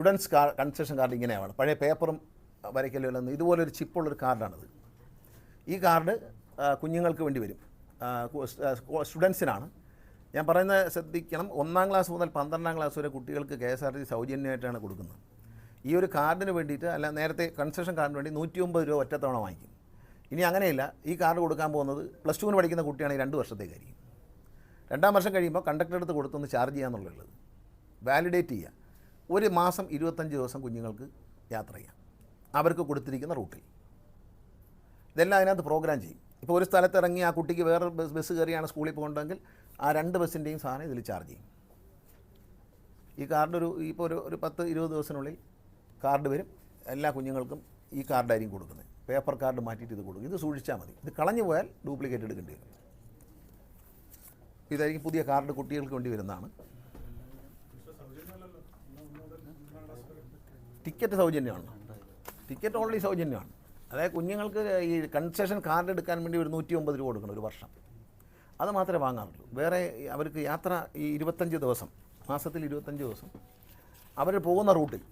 Students car concession card ഇങ്ങനെയാണ്. പഴയ പേപ്പറും വരയ്ക്കലും ഇതുപോലൊരു ചിപ്പുള്ളൊരു കാർഡാണിത്. ഈ കാർഡ് കുഞ്ഞുങ്ങൾക്ക് വേണ്ടി വരും. സ്റ്റുഡൻസിനാണ്. ഞാൻ പറയുന്നത് ശ്രദ്ധിക്കണം. ഒന്നാം ക്ലാസ് മുതൽ പന്ത്രണ്ടാം ക്ലാസ് വരെ കുട്ടികൾക്ക് കെ എസ് ആർ ടി സൗജന്യമായിട്ടാണ് കൊടുക്കുന്നത്. ഈ ഒരു കാർഡിന് വേണ്ടിയിട്ട് അല്ല നേരത്തെ കൺസെഷൻ കാർഡിന് വേണ്ടി നൂറ്റി ഒമ്പത് രൂപ ഒറ്റത്തവണ വാങ്ങിക്കും. ഇനി അങ്ങനെയല്ല ഈ കാർഡ് കൊടുക്കാൻ പോകുന്നത് പ്ലസ് ടുവിന് പഠിക്കുന്ന കുട്ടിയാണെങ്കിൽ രണ്ട് വർഷത്തേക്കായിരിക്കും. രണ്ടാം വർഷം കഴിയുമ്പോൾ കണ്ടക്ടർ എടുത്ത് കൊടുത്തൊന്ന് ചാർജ് ചെയ്യാന്നുള്ളത് വാലിഡേറ്റ് ചെയ്യുക ഒരു മാസം ഇരുപത്തഞ്ച് ദിവസം കുഞ്ഞുങ്ങൾക്ക് യാത്ര ചെയ്യാം. അവർക്ക് കൊടുത്തിരിക്കുന്ന റൂട്ടിൽ. ഇതെല്ലാം അതിനകത്ത് പ്രോഗ്രാം ചെയ്യും. ഇപ്പോൾ ഒരു സ്ഥലത്ത് ഇറങ്ങി ആ കുട്ടിക്ക് വേറെ ബസ് ബസ് കയറിയാണ് സ്കൂളിൽ പോകേണ്ടതെങ്കിൽ ആ രണ്ട് ബസ്സിന്റെയും സാധനം ഇതിൽ ചാർജ് ചെയ്യും. ഈ കാർഡ് ഒരു ഇപ്പോൾ ഒരു ഒരു പത്ത് ഇരുപത് ദിവസത്തിനുള്ളിൽ കാർഡ് വരും. എല്ലാ കുഞ്ഞുങ്ങൾക്കും ഈ കാർഡായിരിക്കും കൊടുക്കുന്നത്. പേപ്പർ കാർഡ് മാറ്റിയിട്ട് ഇത് കൊടുക്കും. ഇത് സൂക്ഷിച്ചാൽ മതി. ഇത് കളഞ്ഞു പോയാൽ ഡ്യൂപ്ലിക്കേറ്റ് എടുക്കേണ്ടി വരും. ഇതായിരിക്കും പുതിയ കാർഡ് കുട്ടികൾക്ക് വേണ്ടി വരുന്നതാണ്. ടിക്കറ്റ് സൗജന്യമാണ്. ടിക്കറ്റ് ഓൺലി സൗജന്യമാണ്. അതായത് കുഞ്ഞുങ്ങൾക്ക് ഈ കൺസെഷൻ കാർഡ് എടുക്കാൻ വേണ്ടി ഒരു നൂറ്റി ഒമ്പത് രൂപ കൊടുക്കണം ഒരു വർഷം. അത് മാത്രമേ വാങ്ങാറുള്ളൂ വേറെ അവർക്ക് യാത്ര ഈ ഇരുപത്തഞ്ച് ദിവസം മാസത്തിൽ ഇരുപത്തഞ്ച് ദിവസം അവർ പോകുന്ന റൂട്ടിൽ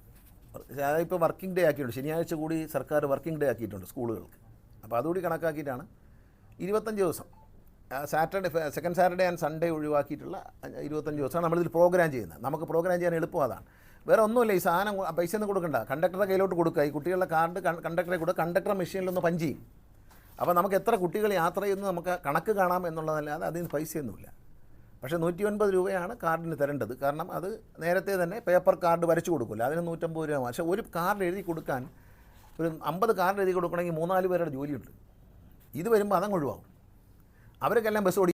അതായത് ഇപ്പോൾ വർക്കിംഗ് ഡേ ആക്കിയിട്ടുണ്ട്. ശനിയാഴ്ച കൂടി സർക്കാർ വർക്കിംഗ് ഡേ ആക്കിയിട്ടുണ്ട് സ്കൂളുകൾക്ക്. അപ്പോൾ അതുകൂടി കണക്കാക്കിയിട്ടാണ് ഇരുപത്തഞ്ച് ദിവസം Saturday second Saturday and Sunday ഒഴിവാക്കിയിട്ടുള്ള ഇരുപത്തഞ്ച് ദിവസമാണ് നമ്മളിതിൽ പ്രോഗ്രാം ചെയ്യുന്നത്. നമുക്ക് പ്രോഗ്രാം ചെയ്യാൻ എളുപ്പം അതാണ്. വേറെ ഒന്നുമില്ല. ഈ സാധനം പൈസ ഒന്നും കൊടുക്കണ്ട. കണ്ടക്ടറുടെ കയ്യിലോട്ട് കൊടുക്കുക. ഈ കുട്ടികളുടെ കാർഡ് കണ്ടക്ടറെ കൊടുക്കുക കണ്ടക്ടർ മെഷീനിലൊന്ന് പഞ്ച് ചെയ്യും. അപ്പോൾ നമുക്ക് എത്ര കുട്ടികൾ യാത്ര ചെയ്യുന്നു നമുക്ക് കണക്ക് കാണാം എന്നുള്ളതല്ലാതെ അതിന് പൈസയൊന്നുമില്ല. പക്ഷേ നൂറ്റി ഒൻപത് രൂപയാണ് കാർഡിന് തരേണ്ടത്. കാരണം അത് നേരത്തെ തന്നെ പേപ്പർ കാർഡ് വരച്ചു കൊടുക്കില്ല അതിന് നൂറ്റമ്പത് രൂപ പക്ഷേ ഒരു കാർഡ് എഴുതി കൊടുക്കാൻ ഒരു അമ്പത് കാർഡ് എഴുതി കൊടുക്കണമെങ്കിൽ മൂന്നാൽ പേരുടെ ജോലിയുണ്ട്. ഇത് വരുമ്പോൾ അതങ്ങ് ഒഴിവാകും. അവർക്കെല്ലാം ബസ് ഓടി